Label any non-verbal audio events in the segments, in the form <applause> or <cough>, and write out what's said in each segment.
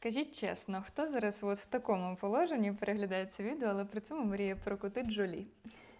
Скажіть чесно, хто зараз от в такому положенні переглядає це відео, але при цьому мріє про коти Джолі?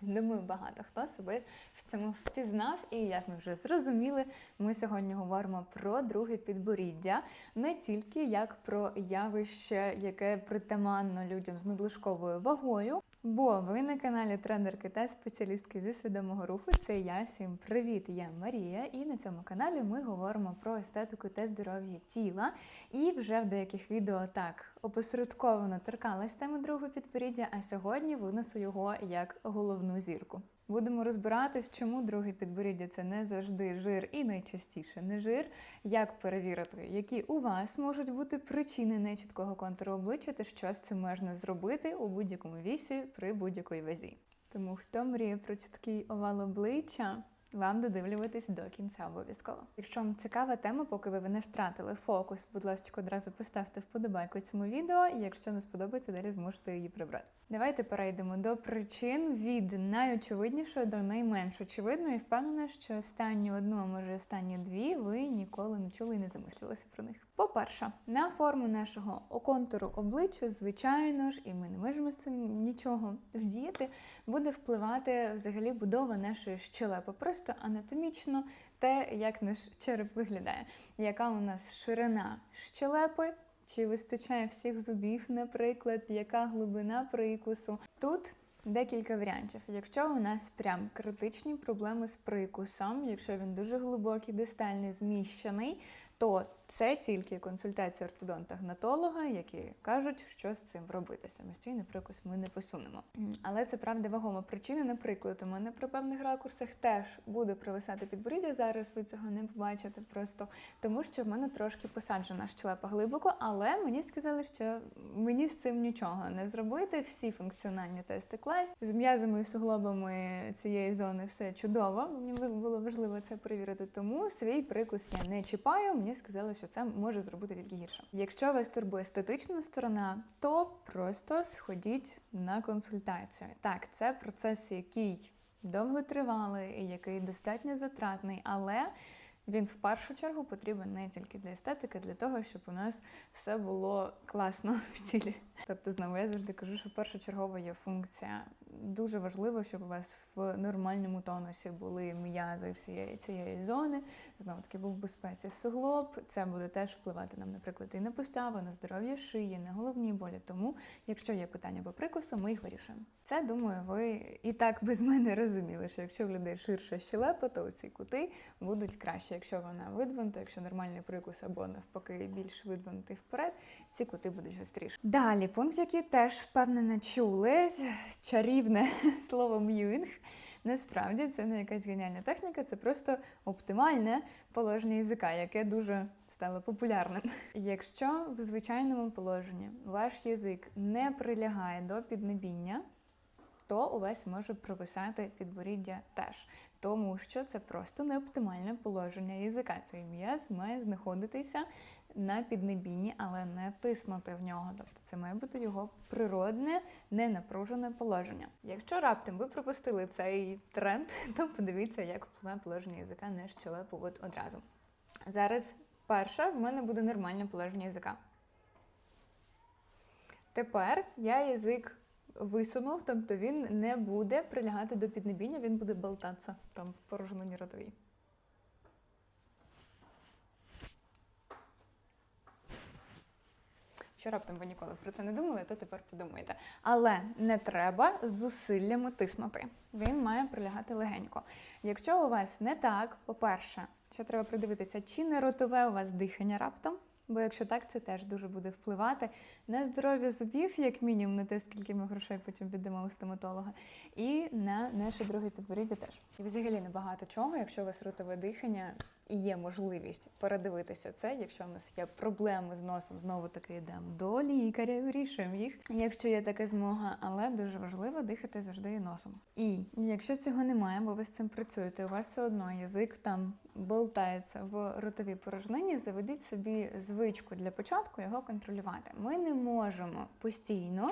Думаю, багато хто себе в цьому впізнав, і як ми вже зрозуміли, ми сьогодні говоримо про друге підборіддя, не тільки як про явище, яке притаманно людям з надлишковою вагою. Бо ви на каналі тренерки та спеціалістки зі свідомого руху. Це я. Всім привіт! Я Марія, і на цьому каналі ми говоримо про естетику та здоров'я тіла. І вже в деяких відео так опосередковано торкалась теми другого підпоріддя. а сьогодні винесу його як головну зірку. Будемо розбиратись, чому друге підборіддя це не завжди жир і найчастіше не жир. Як перевірити, які у вас можуть бути причини нечіткого контуру обличчя та що з цим можна зробити у будь-якому вісі при будь-якій вазі. Тому хто мріє про чіткий овал обличчя, вам додивлюватись до кінця обов'язково. Якщо вам цікава тема, поки ви не втратили фокус, будь ласка, одразу поставте вподобайку цьому відео, і якщо не сподобається, далі зможете її прибрати. Давайте перейдемо до причин від найочевиднішої до найменш очевидної. Впевнена, що останні одну, а може останні дві, ви ніколи не чули і не замислювалися про них. По-перше, на форму нашого контуру обличчя, звичайно ж, і ми не можемо з цим нічого вдіяти, буде впливати взагалі будова нашої щелепи. Просто анатомічно те, як наш череп виглядає, яка у нас ширина щелепи. Чи вистачає всіх зубів, наприклад, яка глибина прикусу? Тут декілька варіантів. Якщо у нас прям критичні проблеми з прикусом, якщо він дуже глибокий, дистальний, зміщений, то це тільки консультація ортодонта-гнатолога, які кажуть, що з цим робити. Самостійний прикус ми не посунемо. Але це правда вагома причина. Наприклад, у мене при певних ракурсах теж буде провисати підборіддя. Зараз ви цього не побачите просто тому, що в мене трошки посаджена щелепа глибоко, але мені сказали, що мені з цим нічого не зробити. Всі функціональні тести клас з м'язами і суглобами цієї зони все чудово. Мені було важливо це перевірити. Тому свій прикус я не чіпаю. Мені сказали, що це може зробити тільки гірше. Якщо вас турбує естетична сторона, то просто сходіть на консультацію. Так, це процес, який довготривалий який достатньо затратний, але він в першу чергу потрібен не тільки для естетики, для того, щоб у нас все було класно в тілі. Тобто, знову я завжди кажу, що першочергова є функція. Дуже важливо, щоб у вас в нормальному тонусі були м'язи всієї цієї зони. Знову таки був в безпеці суглоб. Це буде теж впливати нам, наприклад, і на поставу, на здоров'я шиї, на головні болі. Тому, якщо є питання по прикусу, ми їх вирішуємо. Це думаю, ви і так без мене розуміли, що якщо в людей ширша щелепа, то ці кути будуть краще. Якщо вона видвинута, якщо нормальний прикус або навпаки більш видвинутий вперед, ці кути будуть гостріші. Далі пункт, який теж впевнено чули, чарівне <laughs> слово м'юінг. Насправді це не якась геніальна техніка, це просто оптимальне положення язика, яке дуже стало популярним. <laughs> Якщо в звичайному положенні ваш язик не прилягає до піднебіння, то у вас може провисати підборіддя теж, тому що це просто неоптимальне положення язика. Цей м'яз має знаходитися на піднебінні, але не тиснути в нього. Тобто це має бути його природне, ненапружене положення. Якщо раптом ви пропустили цей тренд, <laughs> то подивіться, як впливає положення язика на щелепу от одразу. Зараз перше в мене буде нормальне положення язика. Тепер я язик висунув, тобто він не буде прилягати до піднебіння, він буде болтатися там в порожнині ротовій. Що раптом ви ніколи про це не думали, то тепер подумайте. Але не треба зусиллями тиснути. Він має прилягати легенько. Якщо у вас не так, по-перше, що треба придивитися, чи не ротове у вас дихання раптом. Бо якщо так, це теж дуже буде впливати на здоров'я зубів, як мінімум, на те, скільки ми грошей потім віддамо у стоматолога, і на наше друге підборіддя теж. І взагалі небагато чого, якщо у вас ротове дихання є можливість передивитися це, якщо у нас є проблеми з носом, знову таки йдемо до лікаря, вирішуємо їх, якщо є така змога, але дуже важливо дихати завжди і носом. І якщо цього немає, бо ви з цим працюєте, у вас все одно язик там болтається в ротовій порожнині, заведіть собі звичку для початку його контролювати. Ми не можемо постійно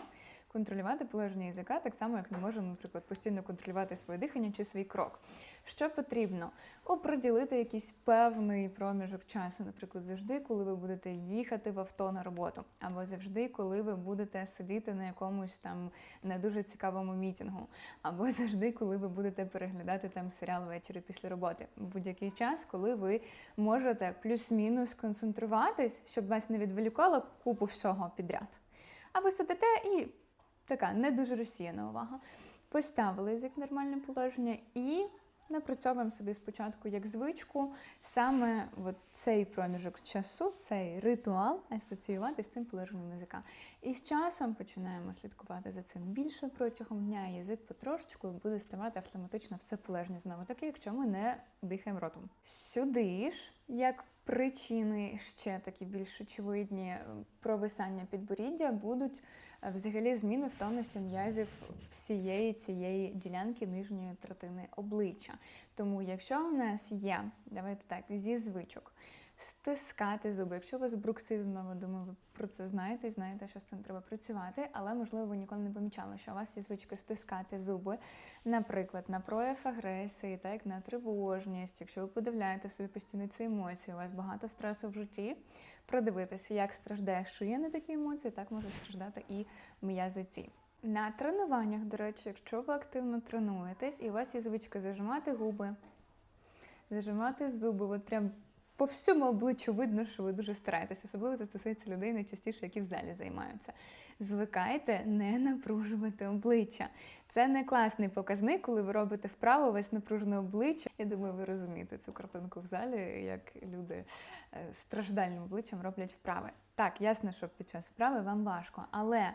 контролювати положення язика, так само, як не можемо, наприклад, постійно контролювати своє дихання чи свій крок. Що потрібно? Оприділити якийсь певний проміжок часу, наприклад, завжди, коли ви будете їхати в авто на роботу, або завжди, коли ви будете сидіти на якомусь там не дуже цікавому мітінгу, або <laughs> завжди, коли ви будете переглядати там серіал ввечері після роботи. Будь-який час, коли ви можете плюс-мінус концентруватись, щоб вас не відволікало купу всього підряд. А ви сидите і така не дуже розсіяна увага. Поставили в нормальне положення і напрацьовуємо собі спочатку як звичку саме от цей проміжок часу, цей ритуал асоціювати з цим положенням язика. І з часом починаємо слідкувати за цим більше протягом дня. Язик потрошечку буде ставати автоматично в це положення знову таки, якщо ми не дихаємо ротом. Сюди ж, як причини ще такі більш очевидні е, провисання підборіддя будуть е, взагалі зміни в тонусі м'язів всієї цієї ділянки нижньої третини обличчя. Тому, якщо у нас є, давайте так, зі звичок. Стискати зуби. Якщо у вас бруксизм, ну, думаю, ви про це знаєте і знаєте, що з цим треба працювати, але можливо ви ніколи не помічали, що у вас є звичка стискати зуби, наприклад, на прояв агресії, так на тривожність. Якщо ви подивляєте собі постійно ці емоції, у вас багато стресу в житті, продивитися, як страждає шия на такі емоції, так може страждати і м'язи ці. На тренуваннях, до речі, якщо ви активно тренуєтесь і у вас є звичка зажимати губи, зажимати зуби, от прям по всьому обличчю видно, що ви дуже стараєтесь. Особливо це стосується людей найчастіше, які в залі займаються. Звикайте не напружувати обличчя. Це не класний показник, коли ви робите вправо весь напружене обличчя. Я думаю, ви розумієте цю картинку в залі, як люди е, страждальним обличчям роблять вправи. Так, ясно, що під час вправи вам важко, але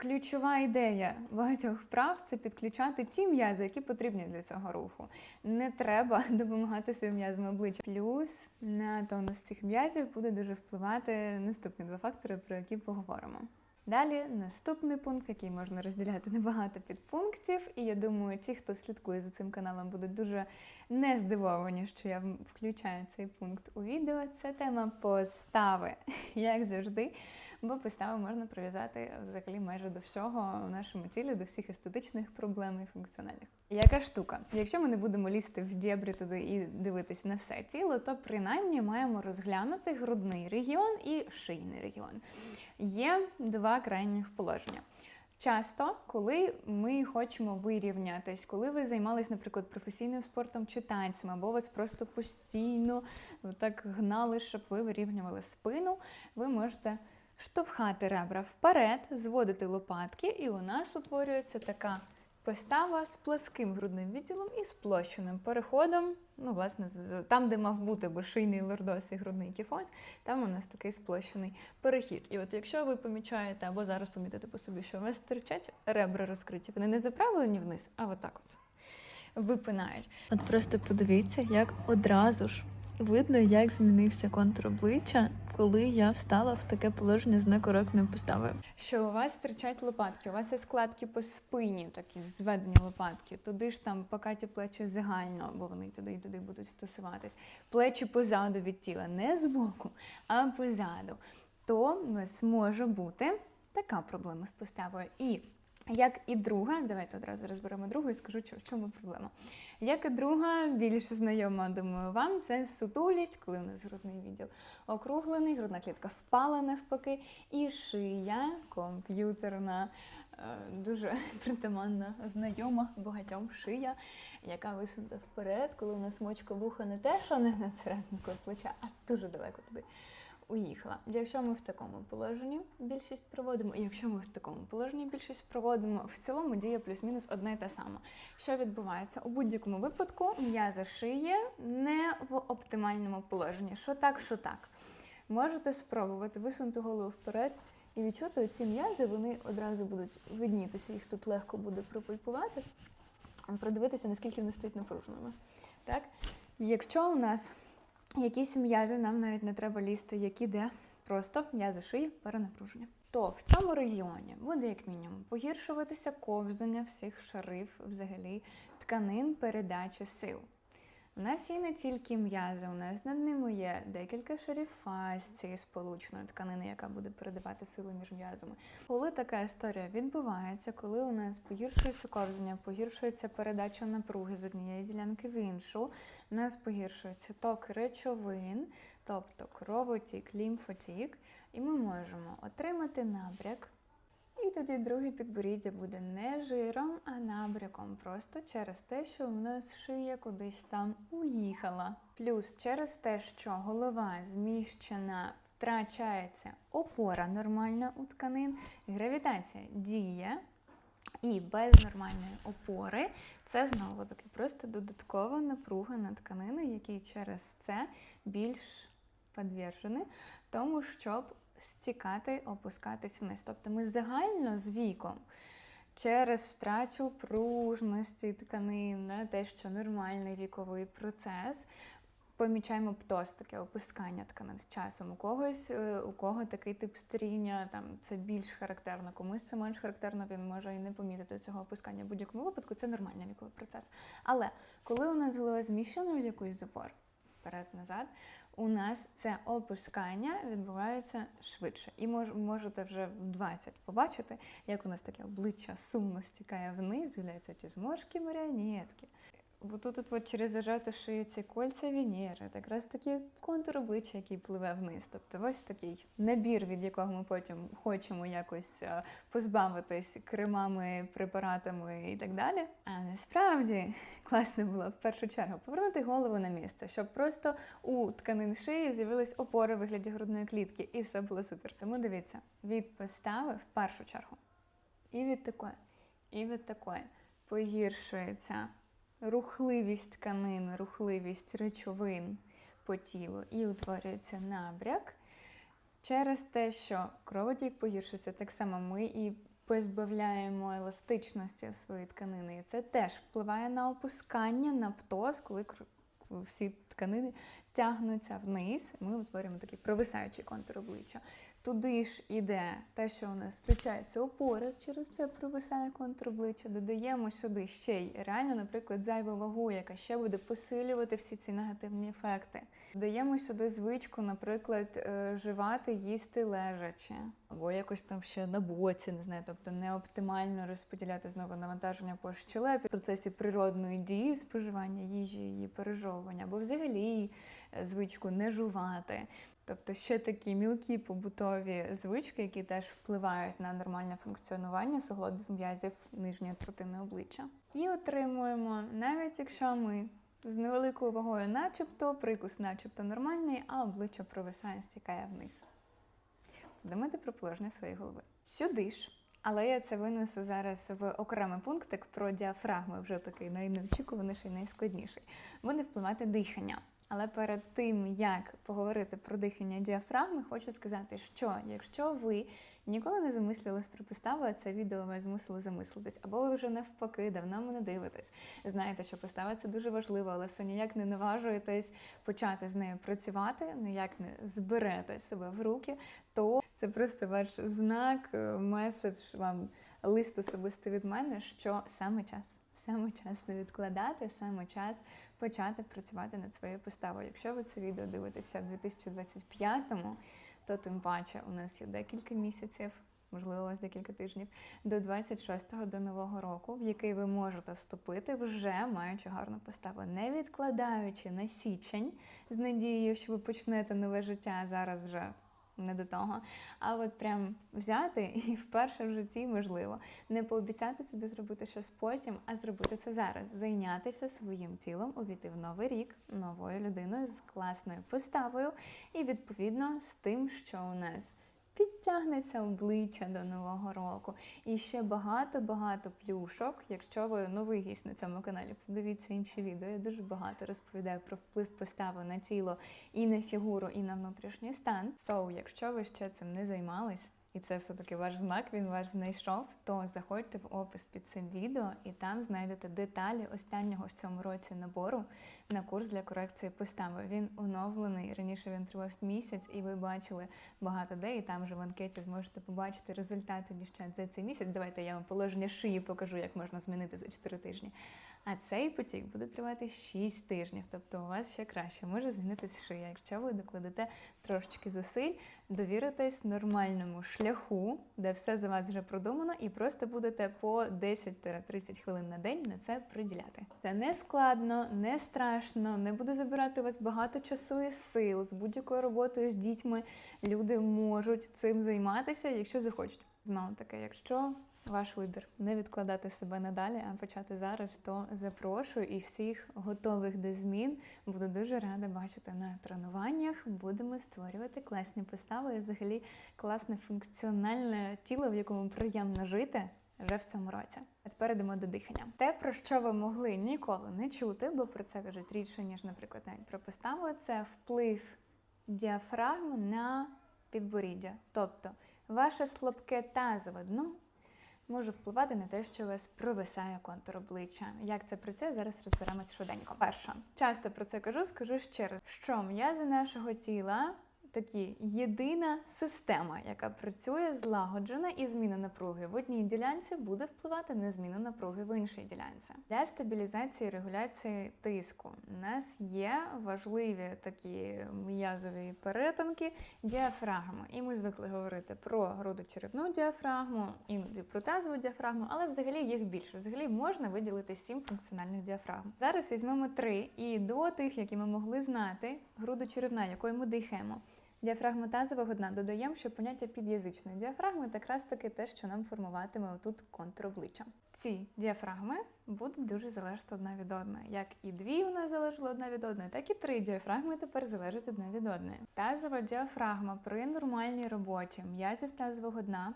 Ключова ідея багатьох вправ це підключати ті м'язи, які потрібні для цього руху. Не треба <laughs> допомагати своїм м'язам обличчя. Плюс на тонус цих м'язів буде дуже впливати наступні два фактори, про які поговоримо. Далі наступний пункт, який можна розділяти на багато підпунктів. І я думаю, ті, хто слідкує за цим каналом, будуть дуже не здивовані, що я включаю цей пункт у відео. Це тема постави, <laughs> як завжди. Бо постави можна прив'язати взагалі майже до всього в нашому тілі, до всіх естетичних проблем і функціональних. Яка штука? Якщо ми не будемо лізти в дєбрі туди і дивитись на все тіло, то принаймні маємо розглянути грудний регіон і шийний регіон. Є два крайніх положення. Часто, коли ми хочемо вирівнятись, коли ви займались, наприклад, професійним спортом чи танцями, або вас просто постійно так гнали, щоб ви вирівнювали спину, ви можете штовхати ребра вперед, зводити лопатки, і у нас утворюється така постава з пласким грудним відділом і сплощеним переходом. Ну, власне, там, де мав бути би шийний лордоз і грудний кіфоз, там у нас такий сплощений перехід. І от якщо ви помічаєте або зараз помітите по собі, що у вас стирчать ребра розкриті, вони не заправлені вниз, а отак от випинають. От просто подивіться, як одразу ж видно, як змінився контур обличчя, коли я встала в таке положення з некоректною поставою. Що у вас стирчать лопатки, у вас є складки по спині, такі зведені лопатки, туди ж там покаті плечі загально, бо вони туди і туди будуть стосуватись. Плечі позаду від тіла, не збоку, а позаду. То у вас може бути така проблема з поставою. І як і друга, давайте одразу розберемо другу і скажу, в чому проблема. Як і друга, більш знайома, думаю, вам, це сутулість, коли у нас грудний відділ округлений, грудна клітка впала навпаки, і шия комп'ютерна, е, дуже <laughs> притаманна, знайома багатьом шия, яка висунута вперед, коли у нас мочка вуха не те, що не над серединкою плеча, а дуже далеко туди уїхала. Якщо ми в такому положенні більшість проводимо, і якщо ми в такому положенні більшість проводимо, в цілому діє плюс-мінус одне і те саме. Що відбувається? У будь-якому випадку м'язи шиї не в оптимальному положенні. Що так, що так. Можете спробувати висунути голову вперед і відчути ці м'язи, вони одразу будуть виднітися, їх тут легко буде пропульпувати, продивитися, наскільки вони стають напруженими. Так? Якщо у нас якісь м'язи, нам навіть не треба лізти, які де просто м'язи шиї перенапруження. То в цьому регіоні буде як мінімум погіршуватися ковзання всіх шарів, взагалі тканин передачі сил. У нас є не тільки м'язи, у нас над ними є декілька шарів фасції сполучної тканини, яка буде передавати сили між м'язами. Коли така історія відбувається, коли у нас погіршується ковзання, погіршується передача напруги з однієї ділянки в іншу, у нас погіршується ток речовин, тобто кровотік, лімфотік, і ми можемо отримати набряк. І тоді друге підборіддя буде не жиром, а набряком, просто через те, що в нас шия кудись там уїхала. Плюс через те, що голова зміщена, втрачається опора нормальна у тканин, гравітація діє. І без нормальної опори це знову таки просто додаткова напруга на тканини, які через це більш підвержені тому, щоб стікати, опускатись вниз. Тобто ми загально з віком через втрачу пружності тканин, да, те, що нормальний віковий процес. Помічаємо птоз, таке опускання тканин з часом. У когось, е, у кого такий тип старіння, там це більш характерно, комусь це менш характерно, він може і не помітити цього опускання. В будь-якому випадку це нормальний віковий процес. Але коли у нас голова зміщена в якийсь запор, вперед-назад, у нас це опускання відбувається швидше. І мож, можете вже в 20 побачити, як у нас таке обличчя сумно стікає вниз, з'являються ті зморшки маріонетки. Бо тут от через зажати шию ці кольця Венери, якраз такий контур обличчя, який пливе вниз. Тобто ось такий набір, від якого ми потім хочемо якось е, позбавитись кремами, препаратами і так далі. А насправді класно було в першу чергу повернути голову на місце, щоб просто у тканин шиї з'явились опори в вигляді грудної клітки, і все було супер. Тому дивіться, від постави в першу чергу. І від такої, і від такої погіршується рухливість тканин, рухливість речовин по тілу і утворюється набряк. Через те, що кровотік погіршується, так само ми і позбавляємо еластичності своєї тканини. І це теж впливає на опускання, на птоз, коли всі тканини тягнуться вниз. Ми утворюємо такий провисаючий контур обличчя. Туди ж іде те, що у нас втрачається опора, через це провисає контур обличчя. Додаємо сюди ще й реально, наприклад, зайву вагу, яка ще буде посилювати всі ці негативні ефекти. Додаємо сюди звичку, наприклад, е, жувати, їсти лежачи, або якось там ще на боці, не знаю, тобто не оптимально розподіляти знову навантаження по щелепі в процесі природної дії споживання їжі, її пережовування, або взагалі звичку не жувати. Тобто ще такі мілкі побутові звички, які теж впливають на нормальне функціонування суглобів м'язів нижньої третини обличчя. І отримуємо, навіть якщо ми з невеликою вагою, начебто, прикус начебто нормальний, а обличчя провисає, стікає вниз. Подумайте про положення своєї голови. Сюди ж. Але я це винесу зараз в окремий пунктик про діафрагми, вже такий найнеочікуваніший, найскладніший. Буде впливати дихання. Але перед тим, як поговорити про дихання діафрагми, хочу сказати, що якщо ви ніколи не замислювались про поставу, а це відео вас змусило замислитись, або ви вже навпаки давно мене дивитесь, знаєте, що постава це дуже важливо, але все ніяк не наважуєтесь почати з нею працювати, ніяк не зберете себе в руки, то це просто ваш знак, е, меседж вам лист особисто від мене, що саме час, саме час не відкладати, саме час почати працювати над своєю поставою. Якщо ви це відео дивитеся в 2025-му, то тим паче у нас є декілька місяців. Можливо, у декілька тижнів до 26-го до нового року, в який ви можете вступити, вже маючи гарну поставу, не відкладаючи на січень з надією, що ви почнете нове життя зараз вже не до того. А от прям взяти <laughs> і вперше в житті можливо не пообіцяти собі зробити щось потім, а зробити це зараз. Зайнятися своїм тілом, увійти в новий рік новою людиною з класною поставою і відповідно з тим, що у нас. Підтягнеться обличчя до нового року. І ще багато-багато плюшок. Якщо ви новий гість на цьому каналі, подивіться інші відео. Я дуже багато розповідаю про вплив постави на тіло і на фігуру, і на внутрішній стан. So, якщо ви ще цим не займались, і це все-таки ваш знак, він вас знайшов, то заходьте в опис під цим відео і там знайдете деталі останнього в цьому році набору на курс для корекції постави. Він оновлений. Раніше він тривав місяць, і ви бачили багато де, і там же в анкеті зможете побачити результати дівчат за цей місяць. Давайте я вам положення шиї покажу, як можна змінити за 4 тижні. А цей потік буде тривати 6 тижнів, тобто у вас ще краще може змінитися шия, якщо ви докладете трошечки зусиль, довіритесь нормальному шляху, де все за вас вже продумано, і просто будете по 10-30 хвилин на день на це приділяти. Це не складно, не страшно, не буде забирати у вас багато часу і сил. З будь-якою роботою з дітьми люди можуть цим займатися, якщо захочуть. Знову таки, якщо ваш вибір не відкладати себе надалі, а почати зараз, то запрошую і всіх готових до змін. Буду дуже рада бачити на тренуваннях. Будемо створювати класні постави і взагалі класне функціональне тіло, в якому приємно жити. Вже в цьому році. А тепер йдемо до дихання. Те, про що ви могли ніколи не чути, бо про це кажуть рідше, ніж, наприклад, навіть про поставу, це вплив діафрагми на підборіддя. Тобто ваше слабке тазове дно може впливати на те, що у вас провисає контур обличчя. Як це працює, зараз розберемось швиденько. Перше, часто про це кажу, скажу ще раз, що м'язи нашого тіла. Такі єдина система, яка працює злагоджена, і зміна напруги в одній ділянці буде впливати на зміну напруги в іншій ділянці. Для стабілізації і регуляції тиску у нас є важливі такі м'язові перетинки діафрагми. І ми звикли говорити про грудочеревну діафрагму, іноді про тазову діафрагму, але взагалі їх більше. Взагалі можна виділити сім функціональних діафрагм. Зараз візьмемо три, і до тих, які ми могли знати, грудочеревна, якою ми дихаємо. Діафрагма тазового дна додаємо ще поняття під'язичної діафрагми, так раз таки те, що нам формуватиме отут контур обличчя. Ці діафрагми будуть дуже залежати одна від одної. Як і дві у нас залежали одна від одної, так і три діафрагми тепер залежать одна від одної. Тазова діафрагма при нормальній роботі м'язів тазового дна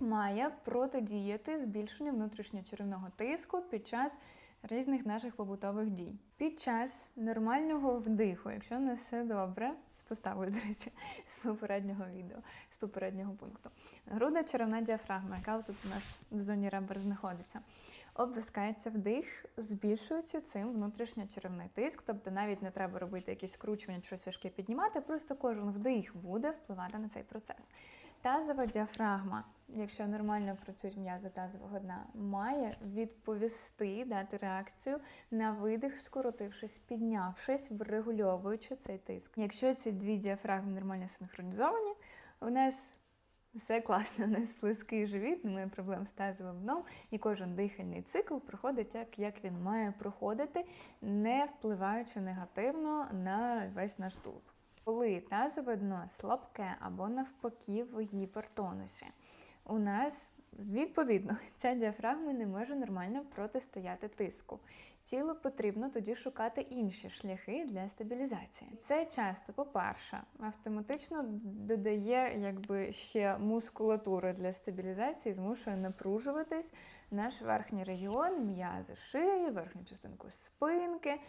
має протидіяти збільшенню внутрішньочеревного тиску під час різних наших побутових дій. Під час нормального вдиху, якщо в нас все добре, з поставою, <laughs> до речі, з попереднього відео, з попереднього пункту. Грудна черевна діафрагма, яка тут у нас в зоні ребер знаходиться. Опускається вдих, збільшуючи цим внутрішньочеревний тиск, тобто навіть не треба робити якісь скручування, щось важке піднімати, просто кожен вдих буде впливати на цей процес. Тазова діафрагма, якщо нормально працюють м'язи тазового дна, має відповісти, дати реакцію на видих, скоротившись, піднявшись, врегульовуючи цей тиск. Якщо ці дві діафрагми нормально синхронізовані, у нас все класно, у нас плоский живіт, немає проблем з тазовим дном, і кожен дихальний цикл проходить так, як він має проходити, не впливаючи негативно на весь наш тулуб. Коли тазове дно слабке або навпаки в гіпертонусі, у нас відповідно <laughs> ця діафрагма не може нормально протистояти тиску. Тілу потрібно тоді шукати інші шляхи для стабілізації. Це часто, по-перше, автоматично додає якби ще мускулатури для стабілізації, змушує напружуватись наш верхній регіон, м'язи шиї, верхню частинку спинки.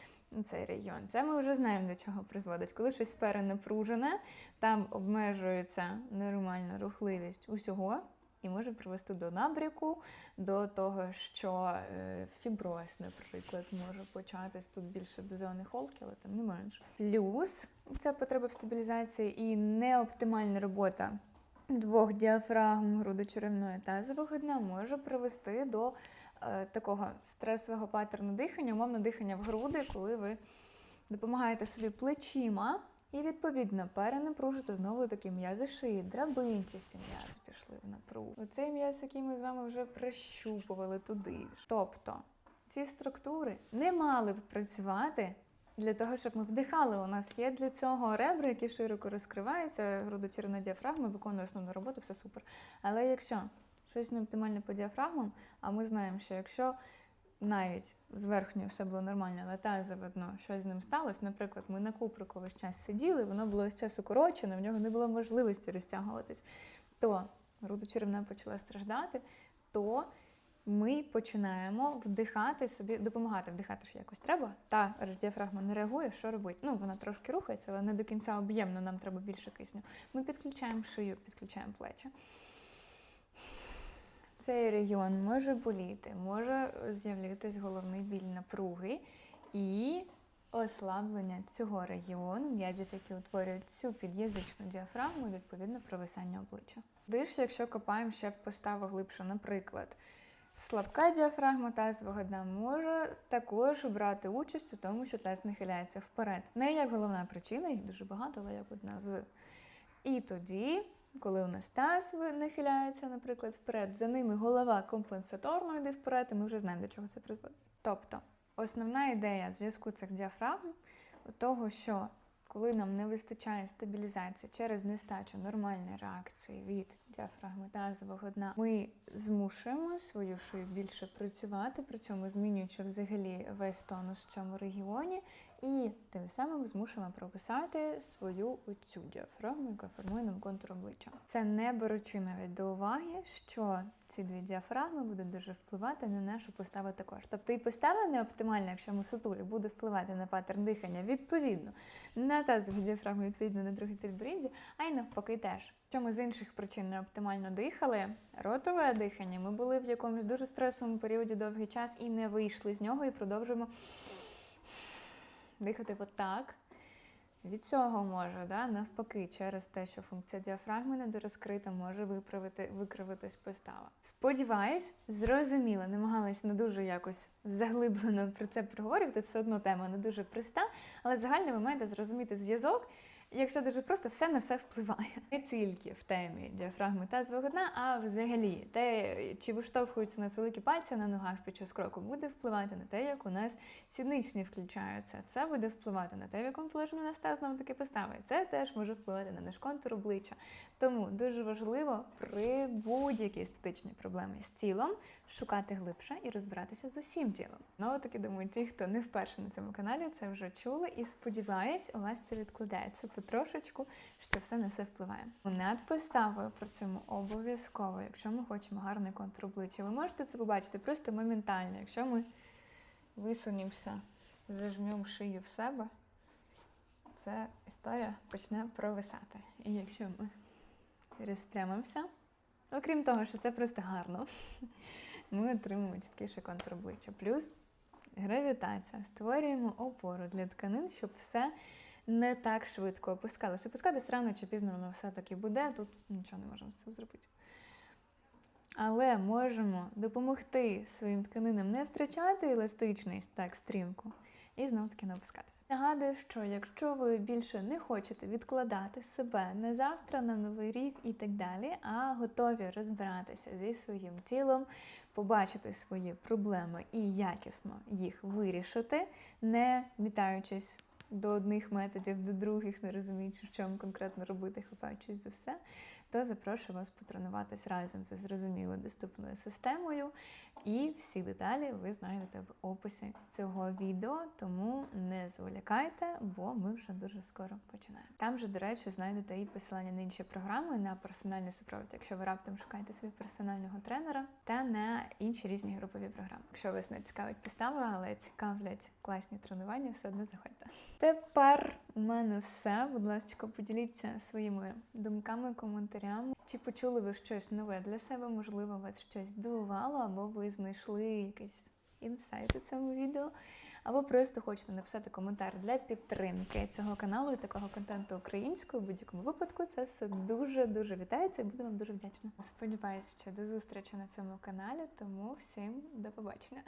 Цей регіон. Це ми вже знаємо, до чого призводить. Коли щось перенапружене, там обмежується нормальна рухливість усього. І може привести до набряку, до того, що е, фіброз, наприклад, може початись тут більше до зони холки, але там не менше. Плюс це потреба в стабілізації і неоптимальна робота двох діафрагм грудочеревної тазового дна може привести до е, такого стресового паттерну дихання, умовно дихання в груди, коли ви допомагаєте собі плечима. І відповідно перенапружити знову такі м'язи шиї, драбинчасті м'язи пішли в напругу. Оцей м'яз, який ми з вами вже прищупували туди. Тобто ці структури не мали б працювати для того, щоб ми вдихали. У нас є для цього ребра, які широко розкриваються, грудочеревна діафрагма виконує основну роботу, все супер. Але якщо щось не оптимальне по діафрагмам, а ми знаємо, що якщо навіть з верхньою все було нормально, але тазове дно, щось з ним сталося. Наприклад, ми на куприку весь час сиділи, воно було весь час укорочене, в нього не було можливості розтягуватись, то грудочеревна почала страждати, то ми починаємо вдихати собі, допомагати вдихати ж якось треба. Та діафрагма не реагує, що робить? Ну, вона трошки рухається, але не до кінця об'ємно, нам треба більше кисню. Ми підключаємо шию, підключаємо плечі. Цей регіон може боліти, може з'являтись головний біль напруги і ослаблення цього регіону, м'язів, які утворюють цю під'язичну діафрагму, відповідно провисання обличчя. Диш, якщо копаємо ще в поставу глибше, наприклад, Слабка діафрагма тазового дна може також брати участь у тому, що таз нахиляється вперед. Не як головна причина, їх дуже багато, але як одна з. І тоді, коли у нас таз нахиляється, наприклад, вперед, за ними голова компенсаторно йде вперед, і ми вже знаємо, до чого це призводить. Тобто, основна ідея зв'язку цих діафрагм у того, що коли нам не вистачає стабілізації через нестачу нормальної реакції від діафрагми тазового дна, ми змушуємо свою шию більше працювати, причому змінюючи взагалі весь тонус в цьому регіоні, і тим самим змушуємо провисати свою оцю діафрагму, яка формує нам контур обличчя. Це не беручи навіть до уваги, що ці дві діафрагми будуть дуже впливати на нашу поставу також. Тобто і постава не оптимальна, якщо ми сутулі, буде впливати на паттерн дихання відповідно на тазову діафрагму, відповідно на друге підборіддя, а й навпаки теж. Якщо ми з інших причин не оптимально дихали, ротове дихання, ми були в якомусь дуже стресовому періоді довгий час і не вийшли з нього, і продовжуємо дихати отак. Від цього може, да, навпаки, через те, що функція діафрагми недорозкрита, може виправити, викривитись постава. Сподіваюсь, зрозуміло, намагалась не дуже якось заглиблено про це проговорювати, все одно тема не дуже проста, але загально ви маєте зрозуміти зв'язок. Якщо дуже просто, все на все впливає. Не тільки в темі діафрагми тазового дна, а взагалі те, чи виштовхуються у нас великі пальці на ногах під час кроку, буде впливати на те, як у нас сідничні включаються. Це буде впливати на те, в якому положенні нас таз знову таки поставить. Це теж може впливати на наш контур обличчя. Тому дуже важливо при будь-якій естетичній проблемі з тілом шукати глибше і розбиратися з усім тілом. Знову таки думаю, ті, хто не вперше на цьому каналі, це вже чули, і сподіваюсь, у вас це відкладається потрошечку, що все на все впливає. Над поставою при цьому обов'язково, якщо ми хочемо гарний контур обличчя, ви можете це побачити просто моментально, якщо ми висунемося, зажмемо шию в себе. Ця історія почне провисати. І якщо ми розпрямимося, окрім того, що це просто гарно, <laughs> ми отримуємо чіткіший контур обличчя. Плюс гравітація. Створюємо опору для тканин, щоб все не так швидко опускалось. Опускатись рано чи пізно воно все-таки буде, тут нічого не можемо з цим зробити. Але можемо допомогти своїм тканинам не втрачати еластичність так стрімко і знову таки не опускатись. Нагадую, що якщо ви більше не хочете відкладати себе на завтра, на новий рік і так далі, а готові розбиратися зі своїм тілом, побачити свої проблеми і якісно їх вирішити, не мітаючись до одних методів, до других, не розуміючи, в чому конкретно робити, хапаючись за все, то запрошую вас потренуватись разом зі зрозумілою доступною системою. І всі деталі ви знайдете в описі цього відео, тому не зволікайте, бо ми вже дуже скоро починаємо. Там же, до речі, знайдете і посилання на інші програми на персональний супровід, якщо ви раптом шукаєте собі персонального тренера, та на інші різні групові програми. Якщо вас не цікавить підстава, але цікавлять класні тренування, все одно заходьте. Тепер у мене все. Будь ласка, поділіться своїми думками, коментарями. Чи почули ви щось нове для себе? Можливо, вас щось дивувало, або ви знайшли якийсь інсайт у цьому відео, або просто хочете написати коментар для підтримки цього каналу і такого контенту українською. В будь-якому випадку це все дуже дуже вітається і буду вам дуже вдячна. Сподіваюся, що до зустрічі на цьому каналі. Тому всім до побачення.